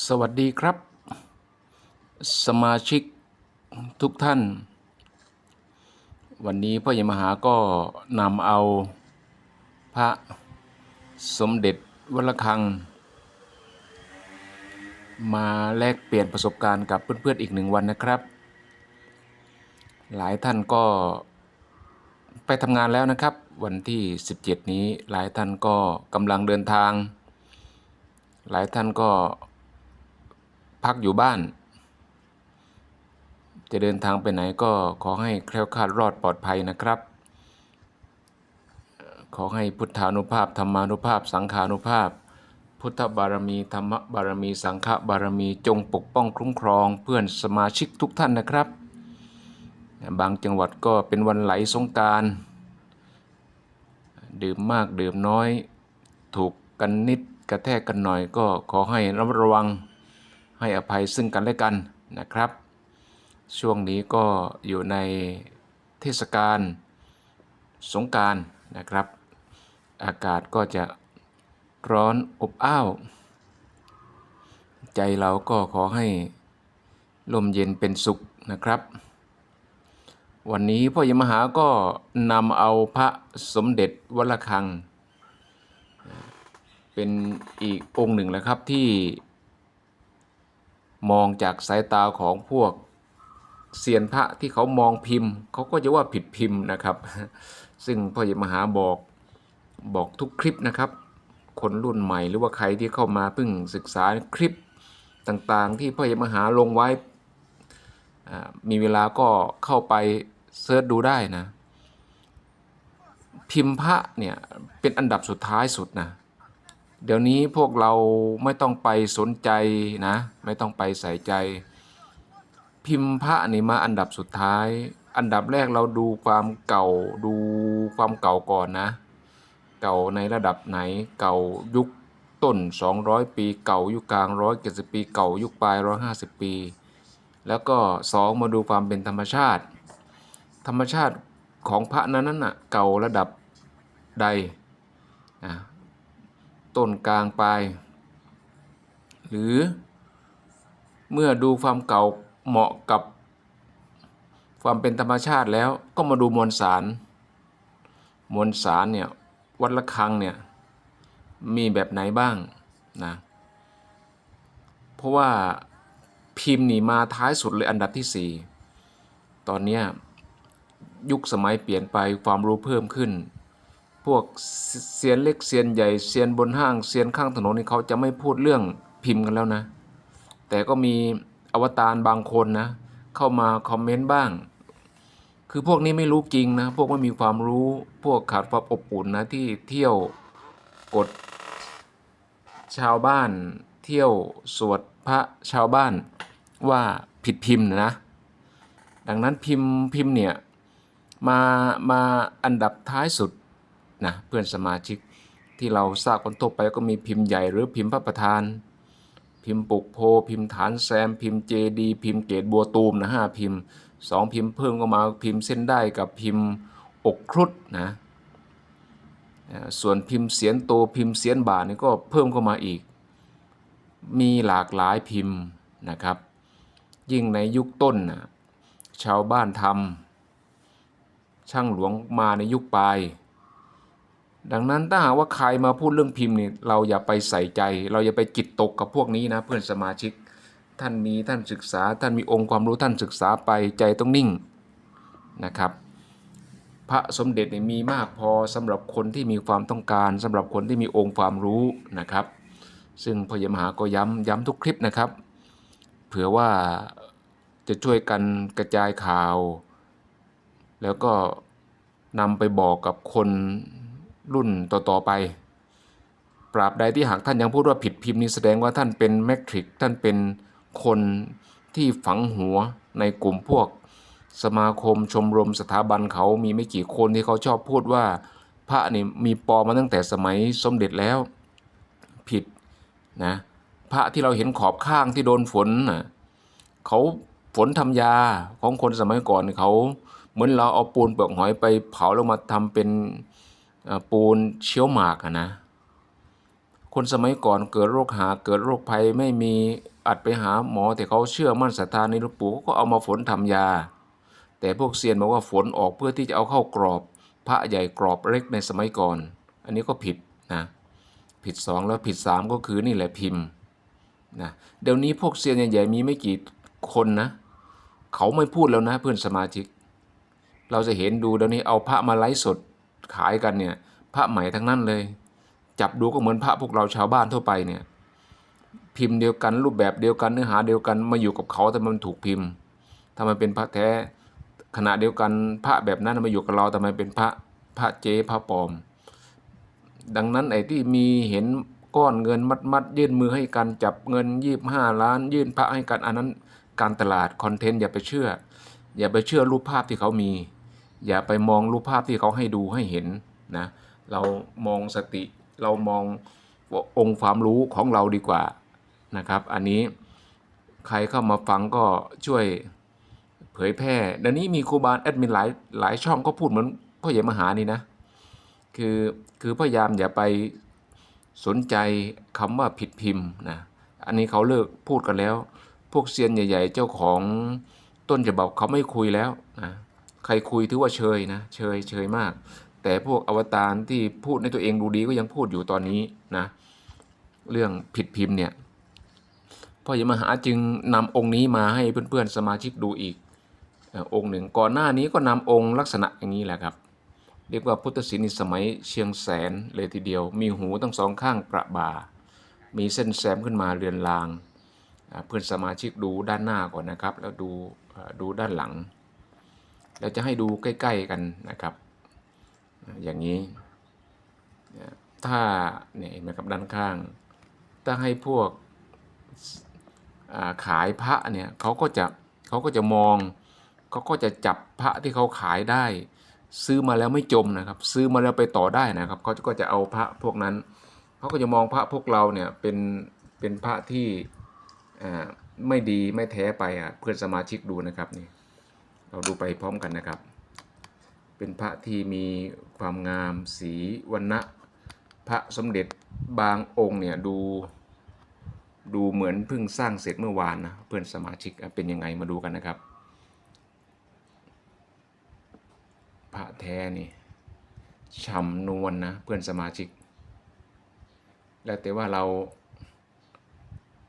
สวัสดีครับ สมาชิกทุกท่าน วันนี้พ่อใหญ่มหาก็นำเอาพระสมเด็จวัดระฆัง มาแลกเปลี่ยนประสบการณ์กับเพื่อนๆอีกหนึ่งวันนะครับ หลายท่านก็ไปทำงานแล้วนะครับ วันที่ 17 นี้หลายท่านก็กำลังเดินทาง หลายท่านก็ พักอยู่บ้าน จะเดินทางไปไหนก็ขอให้แคล้วคลาดรอดปลอดภัยนะครับ ขอให้พุทธานุภาพธรรมานุภาพ สังขานุภาพ พุทธบารมีธรรมบารมี สังฆบารมีจงปกป้องคุ้มครองเพื่อนสมาชิกทุกท่านนะครับ บางจังหวัดก็เป็นวันไหลสงการดื่มมากดื่มน้อย ถูกกันนิดกระแทกกันหน่อยก็ขอให้ระมัดระวัง ให้อภัยซึ่งกันและกันนะครับ ช่วงนี้ก็อยู่ในเทศกาลสงการนะครับ อากาศก็จะร้อนอบอ้าว ใจเราก็ขอให้ลมเย็นเป็นสุขนะครับ วันนี้พ่อยมหาก็นำเอาพระสมเด็จวัดระฆัง เป็นอีกองค์หนึ่งแล้วครับที่ มองจากสายตาของพวกเซียนพระที่เขามองพิมพ์ เขาก็จะว่าผิดพิมพ์นะครับ ซึ่งพ่อใหญ่มหาบอกบอกทุกคลิปนะครับ คนรุ่นใหม่หรือว่าใครที่เข้ามาเพิ่งศึกษาคลิปต่างๆ ที่พ่อใหญ่มหาลงไว้ มีเวลาก็เข้าไปเซิร์ชดูได้นะ พิมพ์พระเนี่ยเป็นอันดับสุดท้ายสุดนะ เดี๋ยวนี้พวกเราไม่ต้องไปสนใจนะ ไม่ต้องไปใส่ใจ พิมพ์พระนี่มาอันดับสุดท้าย อันดับแรกเราดูความเก่าดูความเก่าก่อนนะ เก่าในระดับไหนเก่ายุคต้น 200 ปี เก่ายุคกลาง170ปี เก่ายุคปลาย 150 ปี แล้วก็สองมาดูความเป็นธรรมชาติ ธรรมชาติของพระนั้นน่ะเก่าระดับใดนะ ต้นกลางปลาย หรือเมื่อดูความเก่าเหมาะกับความเป็นธรรมชาติแล้วก็มาดูมวลสาร มวลสารเนี่ยวัดละคังเนี่ยมีแบบไหนบ้างนะเพราะว่าพิมพ์นี่มาท้ายสุดเลยอันดับที่ 4 ตอนนี้ยุคสมัยเปลี่ยนไปความรู้เพิ่มขึ้น พวกเซียนเล็กเซียนใหญ่เซียนบนห้างเซียนข้างถนนนี่เขาจะไม่พูดเรื่องพิมพ์กันแล้วนะ แต่ก็มีอวตารบางคนนะ เข้ามาคอมเมนต์บ้าง คือพวกนี้ไม่รู้จริงนะ พวกไม่มีความรู้พวกขาดความอบอุ่นนะที่เที่ยวกดชาวบ้านเที่ยวสวดพระชาวบ้านว่าผิดพิมพ์นะ ดังนั้นพิมพ์พิมพ์เนี่ยมามาอันดับท้ายสุด นะเพื่อนสมาชิกที่เราทราบกันทั่วไปก็มีพิมพ์ใหญ่หรือพิมพ์พระประธาน พิมพ์ปุกโพ พิมพ์ฐานแซม พิมพ์เจดีพิมพ์เกตบัวตูมนะห้าพิมพ์สองพิมพ์เพิ่มก็มาพิมพ์เส้นได้กับพิมพ์อกครุฑนะส่วนพิมพ์เสียนโตพิมพ์เสียนบาทนี่ก็เพิ่มเข้ามาอีก มีหลากหลายพิมพ์นะครับ ยิ่งในยุคต้นนะชาวบ้านทำช่างหลวงมาในยุคปลาย ดังนั้นถ้าหากว่าใครมาพูดเรื่องพิมพ์เนี่ยเราอย่าไปใส่ใจ เราอย่าไปจิตตกกับพวกนี้นะเพื่อนสมาชิก ท่านมีท่านศึกษา ท่านมีองค์ความรู้ท่านศึกษาไปใจต้องนิ่งนะครับ พระสมเด็จเนี่ยมีมากพอสำหรับคนที่มีความต้องการสำหรับคนที่มีองค์ความรู้นะครับ ซึ่งพยมหาก็ย้ำย้ำทุกคลิปนะครับ เผื่อว่าจะช่วยกันกระจายข่าว แล้วก็นำไปบอกกับคน รุ่นต่อๆไป ปราบใดที่หากท่านยังพูดว่าผิดพิมพ์นี้แสดงว่าท่านเป็นแมทริกท่านเป็นคนที่ฝังหัวในกลุ่มพวก สมาคมชมรมสถาบันเขามีไม่กี่คนที่เขาชอบพูดว่า พระนี่มีปอมมาตั้งแต่สมัยสมเด็จแล้วผิดนะพระที่เราเห็นขอบข้างที่โดนฝนนะเขาฝนทำยาของคนสมัยก่อนเขาเหมือนเราเอาปูนเปลือกหอยไปเผาแล้วมาทำเป็น ปูนเชี่ยวหมากนะ คนสมัยก่อนเกิดโรคหาเกิดโรคภัยไม่มีอัดไปหาหมอแต่เขาเชื่อมั่นศรัทธาในหลวงปู่ก็เอามาฝนทำยา แต่พวกเซียนบอกว่าฝนออกเพื่อที่จะเอาเข้ากรอบ พระใหญ่กรอบเล็กในสมัยก่อน อันนี้ก็ผิดนะผิดสองแล้วผิดสามก็คือนี่แหละพิมพ์นะเดี๋ยวนี้พวกเซียนใหญ่ๆมีไม่กี่คนนะ เขาไม่พูดแล้วนะเพื่อนสมาชิก เราจะเห็นดูเดี๋ยวนี้เอาพระมาไลฟ์สด ขายกันเนี่ยพระใหม่ทั้งนั้นเลย จับดูก็เหมือนพระพวกเราชาวบ้านทั่วไปเนี่ยพิมพ์เดียวกันรูปแบบเดียวกันเนื้อหาเดียวกันมาอยู่กับเขาแต่มันถูกพิมพ์ทำไมเป็นพระแท้ขณะเดียวกันพระแบบนั้นมาอยู่กับเราทำไมเป็นพระพระเจพระปลอม ดังนั้นไอ้ที่มีเห็นก้อนเงินมัดมัดๆยื่นมือให้กันจับเงินยี่บห้าล้าน ยื่นพระให้กันอันนั้นการตลาดคอนเทนต์อย่าไปเชื่อ อย่าไปเชื่อรูปภาพที่เขามี อย่าไปมองรูปภาพที่เขาให้ดูให้เห็นนะเรามองสติเรามององค์ความรู้ของเราดีกว่านะครับ อันนี้ใครเข้ามาฟังก็ช่วยเผยแพร่เดี๋ยวนี้มีครูบาแอดมินหลายหลายช่องก็พูดเหมือนพ่อใหญ่มหานี่นะคือคือพยายามอย่าไปสนใจคำว่าผิดพิมพ์นะอันนี้เขาเลิกพูดกันแล้ว พวกเซียนใหญ่ ๆ เจ้าของต้นฉบับเขาไม่คุยแล้วนะ ใครคุยถือว่าเชยนะเชยเชยมาก แต่พวกอวตารที่พูดในตัวเองดูดีก็ยังพูดอยู่ตอนนี้นะ เรื่องผิดพิมพ์เนี่ยพ่อใหญ่มหาจึงนำองค์นี้มาให้เพื่อนๆสมาชิกดูอีกอองค์หนึ่ง ก่อนหน้านี้ก็นำองค์ลักษณะอย่างนี้แหละครับ เรียกว่าพุทธศิลป์ในสมัยเชียงแสนเลยทีเดียว มีหูทั้งสองข้างประบา มีเส้นแซมขึ้นมาเรือนราง เพื่อนสมาชิกดูด้านหน้าก่อนนะครับ แล้วดูดูด้านหลัง เราจะให้ดูใกล้ๆกันนะครับ อย่างนี้ ถ้าเนี่ยเห็นไหมครับด้านข้าง ถ้าให้พวกขายพระเนี่ยเขาก็จะเขาก็จะมองเขาก็จะจับพระที่เขาขายได้ ซื้อมาแล้วไม่จมนะครับ ซื้อมาแล้วไปต่อได้นะครับเขาก็จะเอาพระพวกนั้นเขาก็จะมองพระพวกเราเนี่ยเป็นเป็นพระที่ไม่ดีไม่แท้ไปอะเพื่อนสมาชิกดูนะครับนี่ เราดูไปพร้อมกันนะครับ เป็นพระที่มีความงามสีวันนะพระสมเด็จบางองค์เนี่ยดูดูเหมือนเพิ่งสร้างเสร็จเมื่อวานนะเพื่อนสมาชิกเป็นยังไงมาดูกันนะครับ พระแท้นี่ฉ่ำนวลนะเพื่อนสมาชิก แล้วแต่ว่าเรา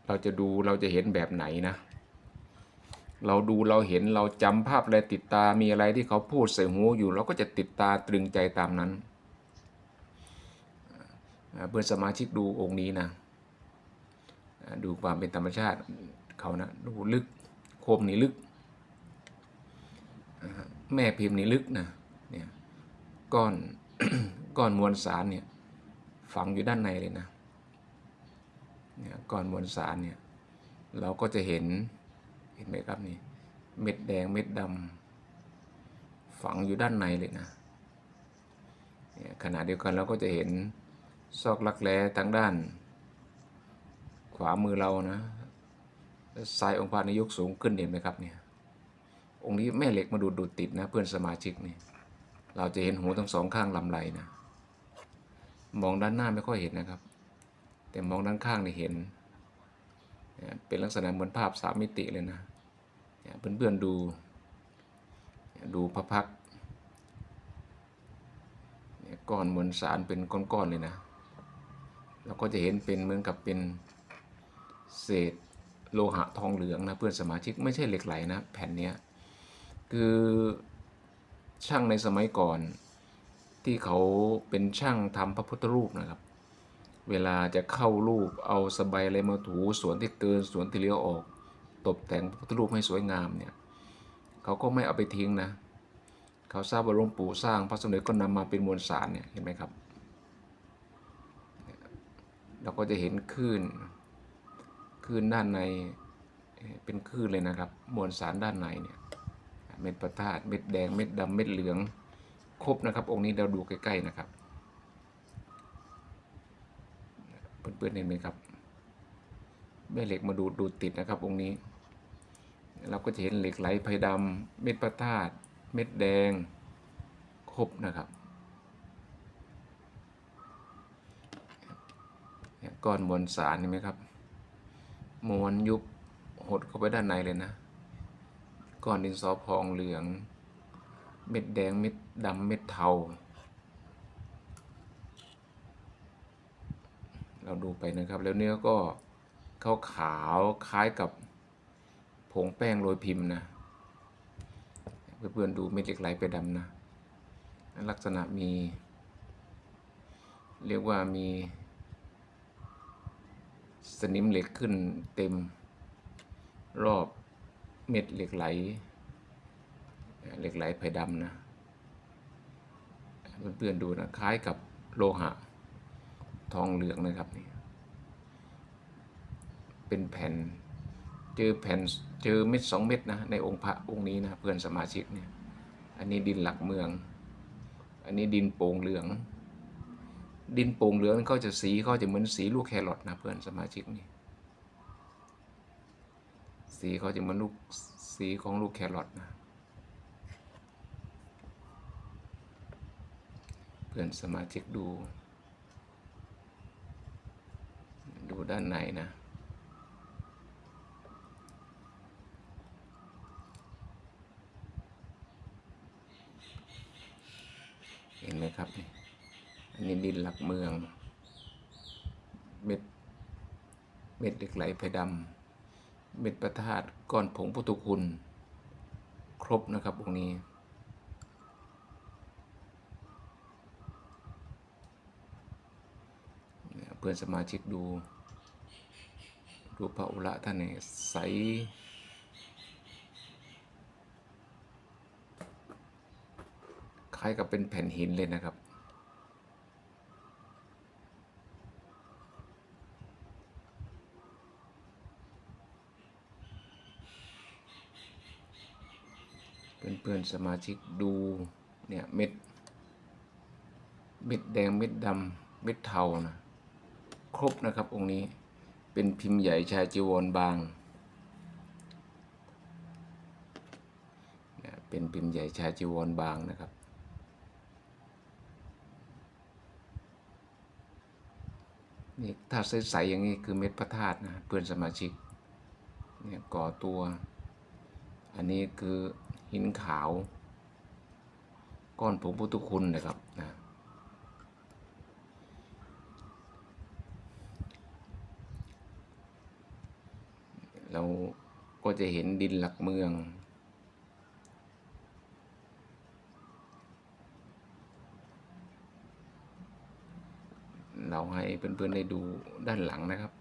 เราจะดูเราจะเห็นแบบไหนนะ เราดูเราเห็นเราจำภาพอะไรติดตา มีอะไรที่เขาพูดใส่หูอยู่ เราก็จะติดตาตรึงใจตามนั้น เพื่อนสมาชิกดูองค์นี้นะ ดูความเป็นธรรมชาติเขานะ ดูลึก โคมนี่ลึก แม่พิมพ์นี่ลึกนะ เนี่ย ก้อน ก้อนมวลสารเนี่ย ฝังอยู่ด้านในเลยนะ เนี่ย ก้อนมวลสารเนี่ย เราก็จะเห็น ห็นไหมครับนี่ เม็ดแดงเม็ดดำฝังอยู่ด้านในเลยนะเนี่ยขณะเดียวกันเราก็จะเห็นซอกลักแร้ทางด้าน ขวามือเรานะแล้วซ้ายองค์พระนยกสูงขึ้นเห็นไหมครับเนี่ยองค์นี้แม่เหล็กมาดูดดูดติดนะเพื่อนสมาชิกนี่เราจะเห็นหูทั้งสองข้างลำไหลนะมองด้านหน้าไม่ค่อยเห็นนะครับ แต่มองด้านข้างนี่เห็น เป็นลักษณะเหมือนภาพสามมิติเลยนะ เพื่อนๆดู ดูพระพักก้อนมวลสารเป็นก้อนๆเลยนะเราก็จะเห็นเป็นเหมือนกับเป็นเศษโลหะทองเหลืองนะเพื่อนสมาชิกไม่ใช่เหล็กไหลนะแผ่นนี้คือช่างในสมัยก่อนที่เขาเป็นช่างทำพระพุทธรูปนะครับ เวลาจะเข้ารูปเอาสบายอะไรมาถูส่วนที่เกินส่วนที่เหลี้ยวออก ตกแต่งพระพุทธรูปให้สวยงามเนี่ยเขาก็ไม่เอาไปทิ้งนะเขาทราบว่าหลวงปู่สร้างพระสมเด็จก็นำมาเป็นมวลสารเนี่ยเห็นไหมครับเราก็จะเห็นคลื่นคลื่นด้านในเป็นคลื่นเลยนะครับ มวลสารด้านในเนี่ยเม็ดประทาดเม็ดแดงเม็ดดำเม็ดเหลืองครบนะครับ องค์นี้เราดูใกล้ๆนะครับเพื่อนๆเห็นไหมครับแม่เหล็กมาดูดดูดติดนะครับองค์นี้ เราก็จะเห็นเหล็กไหลไพดำเม็ดประทาดเม็ดแดง ครบนะครับก้อนมวลสารเห็นไหมครับมวลยุบหดเข้าไปด้านในเลยนะ ก้อนดินสอพองเหลือง เม็ดแดงเม็ดดำเม็ดเทา เราดูไปนะครับ แล้วเนื้อก็ขาวขาวคล้ายกับ ผงแป้งโรยพิมพ์นะเพื่อนๆดูเม็ดเหล็กไหลไปดำนะลักษณะมี เรียกว่ามีสนิมเหล็กขึ้นเต็มรอบเม็ดเหล็กไหล เหล็กไหลไผ่ดำนะ เพื่อนๆดูนะคล้ายกับโลหะ ทองเหลืองนะครับนี่เป็นแผ่น เจอแผ่นเจอเม็ดสองเม็ดนะในองค์พระองค์นี้นะเพื่อนสมาชิกเนี่ยอันนี้ดินหลักเมือง อันนี้ดินโป่งเหลือง ดินโป่งเหลืองเขาจะสีเขาจะเหมือนสีลูกแครอทนะเพื่อนสมาชิกนี่สีเขาจะเหมือนลูกสีของลูกแครอทนะเพื่อนสมาชิกดู ดูด้านในนะ เห็นไหมครับนี่อันนี้ดินหลักเมือง เม็ด เม็ดเหล็กไหลไผ่ดำเม็ดประธาตก้อนผงพุทธคุณ ครบนะครับองค์นี้ เพื่อนสมาชิกดูดูพระอุระท่านเนี่ยใส ล้ายกับเป็นแผ่นหินเลยนะครับ เพื่อนๆสมาชิกดูเนี่ยเม็ด เม็ดแดงเม็ดดำเม็ดเทานะครบนะครับองค์นี้เป็นพิมพ์ใหญ่ชายจีวรบางเนี่ยเป็นพิมพ์ใหญ่ชายจีวรบางนะครับ นี่ถ้าใสๆอย่างนี้คือเม็ดพระธาตุนะเพื่อนสมาชิกเนี่ยก่อตัว อันนี้คือหินขาว ก้อนผงพุทธคุณนะครับนะเราก็จะเห็นดินหลักเมือง เพื่อนๆได้ดูด้านหลังนะครับ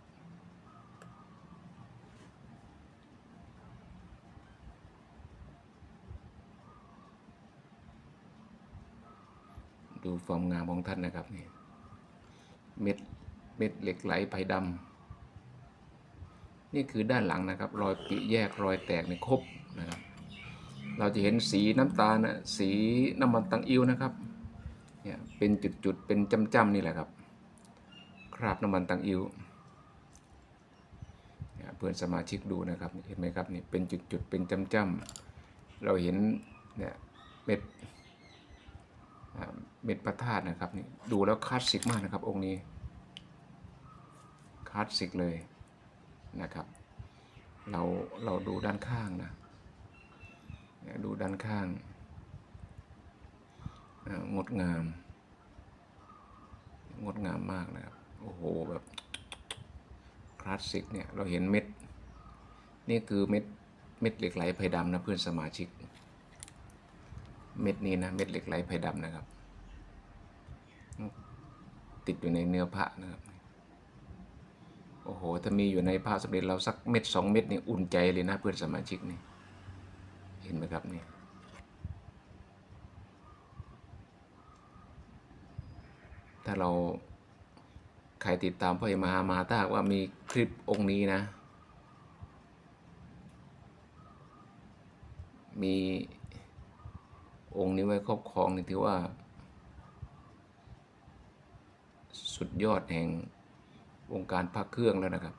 ดูความงามของท่านนะครับนี่เม็ดเม็ดเหล็กไหลไผ่ดำนี่คือด้านหลังนะครับ รอยปิแยกรอยแตกในครบนะครับ เราจะเห็นสีน้ำตาลนะสีน้ำมันตังอิ้วนะครับเนี่ยเป็นจุดๆ เป็นจ้ำๆนี่แหละครับ คราบน้ำมันตังอิ้วเพื่อนสมาชิกดูนะครับเห็นไหมครับนี่เป็นจุดๆเป็นจ้ำๆเราเห็นเนี่ยเม็ดเม็ดพระธาตุนะครับนี่ดูแล้วคลาสสิกมากนะครับองค์นี้คลาสสิกเลยนะครับ เราเราดูด้านข้างนะดูด้านข้างงดงาม งดงามมากนะครับ โอ้โหแบบคลาสสิกเนี่ยเราเห็นเม็ด นี่คือเม็ดเม็ดเหล็กไหลไผ่ดำนะเพื่อนสมาชิก เม็ดนี้นะเม็ดเหล็กไหลไผ่ดำนะครับ ติดอยู่ในเนื้อพระนะครับโอ้โห ถ้ามีอยู่ในพระสมเด็จเราสักเม็ดสองเม็ดนี่อุ่นใจเลยนะเพื่อนสมาชิกนี่ เห็นไหมครับนี่ถ้าเรา ใครติดตามพ่อเอกมหามาถ้าหากว่ามีคลิปองค์นี้นะ มีองค์นี้ไว้ครอบครองนี่ถือว่า สุดยอดแห่งวงการพระเครื่องแล้วนะครับ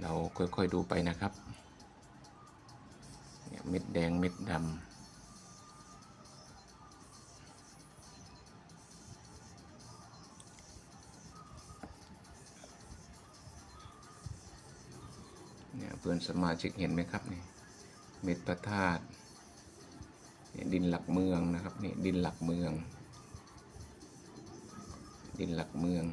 เราค่อยๆดูไปนะครับ เม็ดแดงเม็ดดำเนี่ยเพื่อนสมาชิกเห็นไหมครับนี่เม็ดพระธาตุเนี่ยดินหลักเมืองนะครับนี่ดินหลักเมือง ดินหลักเมือง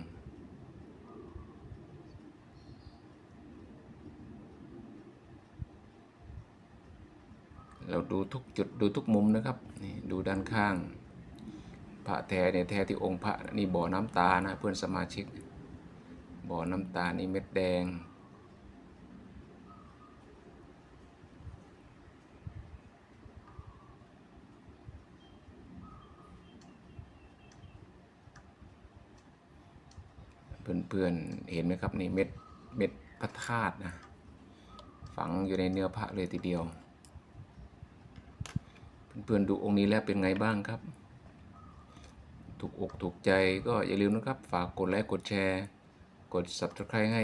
เราดูทุกจุดดูทุกมุมนะครับนี่ดูด้านข้าง พระแท้เนี่ยแท้ที่องค์พระนี่บ่อน้ำตานะเพื่อนสมาชิก บ่อน้ำตานี่เม็ดแดง เพื่อนๆเห็นไหมครับนี่เม็ดเม็ดพระธาตุนะฝังอยู่ในเนื้อพระเลยทีเดียว พื่อนๆดูองค์นี้แล้วเป็นไงบ้างครับ ถูกอกถูกใจก็อย่าลืมนะครับ ฝากกดไลค์กดแชร์ กด subscribe ให้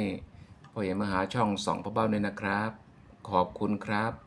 พ่อใหญ่มหาช่องสองพ่อเบ้าด้วยนะครับ ขอบคุณครับ